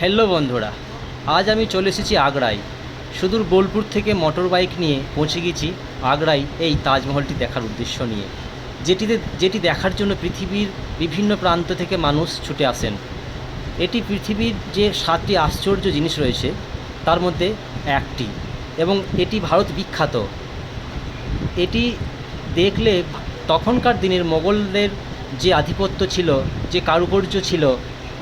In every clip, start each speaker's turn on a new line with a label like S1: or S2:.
S1: Hello বন্ধুরা, আজ আমি চলে এসেছি আগ্রায়। সুদূর বোলপুর থেকে মোটর বাইক নিয়ে পৌঁছে গেছি আগ্রায় এই তাজমহলটি দেখার উদ্দেশ্য নিয়ে। যেটিতে, যেটি দেখার জন্য পৃথিবীর বিভিন্ন প্রান্ত থেকে মানুষ ছুটে আসেন। এটি পৃথিবীর যে সাতটি আশ্চর্য জিনিস রয়েছে, তার মধ্যে একটি এবং এটি ভারত বিখ্যাত। এটি দেখলে তখনকার দিনের মোগলদের যে আধিপত্য ছিল, যে কারুকার্য ছিল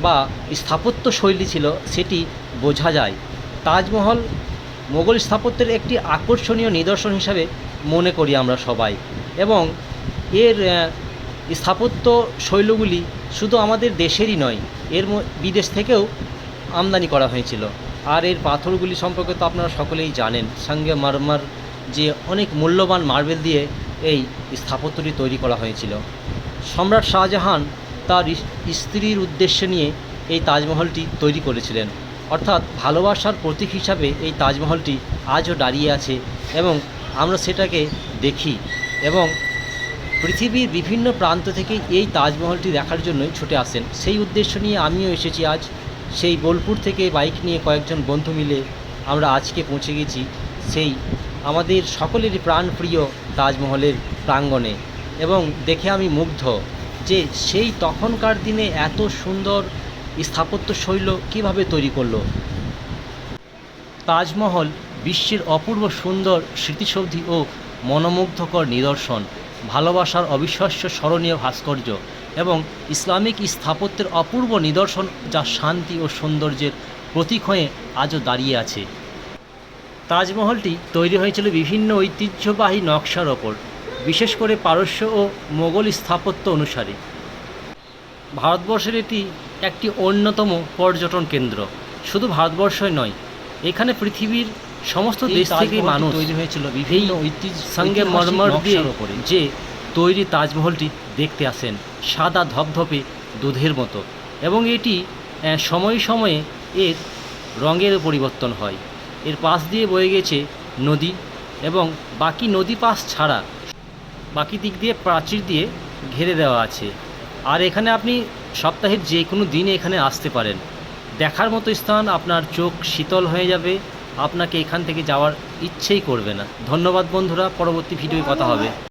S1: বা স্থাপত্য শৈলী ছিল, সেটি বোঝা যায়। তাজমহল মোগল স্থাপত্যের একটি আকর্ষণীয় নিদর্শন হিসাবে মনে করি আমরা সবাই। এবং এর স্থাপত্য শৈলগুলি শুধু আমাদের দেশেরই নয়, এর বিদেশ থেকেও আমদানি করা হয়েছিল। আর এর পাথরগুলি সম্পর্কে তো আপনারা সকলেই জানেন। সঙ্গে মারমার যে অনেক মূল্যবান মার্বেল দিয়ে এই স্থাপত্যটি তৈরি করা হয়েছিল। সম্রাট শাহজাহান তার স্ত্রীর উদ্দেশ্য নিয়ে এই তাজমহলটি তৈরি করেছিলেন। অর্থাৎ ভালোবাসার প্রতীক হিসাবে এই তাজমহলটি আজও দাঁড়িয়ে আছে এবং আমরা সেটাকে দেখি এবং পৃথিবীর বিভিন্ন প্রান্ত থেকে এই তাজমহলটি দেখার জন্যই ছুটে আসেন। সেই উদ্দেশ্য নিয়ে আমিও এসেছি আজ। সেই বোলপুর থেকে বাইক নিয়ে কয়েকজন বন্ধু মিলে আমরা আজকে পৌঁছে গেছি সেই আমাদের সকলেরই প্রাণপ্রিয় তাজমহলের প্রাঙ্গণে এবং দেখে আমি মুগ্ধ। যে সেই তখনকার দিনে এত সুন্দর স্থাপত্য শৈল কীভাবে তৈরি করল? তাজমহল, বিশ্বের অপূর্ব সুন্দর স্মৃতিসৌধি ও মনোমুগ্ধকর নিদর্শন, ভালোবাসার অবিশ্বাস্য স্মরণীয় ভাস্কর্য এবং ইসলামিক স্থাপত্যের অপূর্ব নিদর্শন যা শান্তি ও সৌন্দর্যের প্রতীক হয়ে আজও দাঁড়িয়ে আছে। তাজমহলটি তৈরি হয়েছিল বিভিন্ন ঐতিহ্যবাহী নকশার ওপর। বিশেষ করে পারস্য ও মোগল স্থাপত্য অনুসারে। ভারতবর্ষের এটি একটি অন্যতম পর্যটন কেন্দ্র। শুধু ভারতবর্ষই নয় এখানে পৃথিবীর সমস্ত দেশ থেকেই মানুষ
S2: তৈরি হয়েছিল বিভিন্ন
S1: ঐতিহ্য সঙ্গে মর্মর দিয়ে যে তৈরি তাজমহলটি দেখতে আসেন সাদা ধপধপে দুধের মতো এবং এটি সময়ে সময়ে এর রঙের পরিবর্তন হয়। এর পাশ দিয়ে বয়ে গেছে নদী এবং বাকি নদী পাশ ছাড়া বাকি দিক দিয়ে প্রাচীর দিয়ে ঘিরে দেওয়া আছে। আর এখানে আপনি সপ্তাহের যে কোনো দিনে এখানে আসতে পারেন। দেখার মতো স্থান, আপনার চোখ শীতল হয়ে যাবে, আপনাকে এখান থেকে যাওয়ার ইচ্ছেই করবে না। ধন্যবাদ বন্ধুরা, পরবর্তী ভিডিওয় কথা হবে।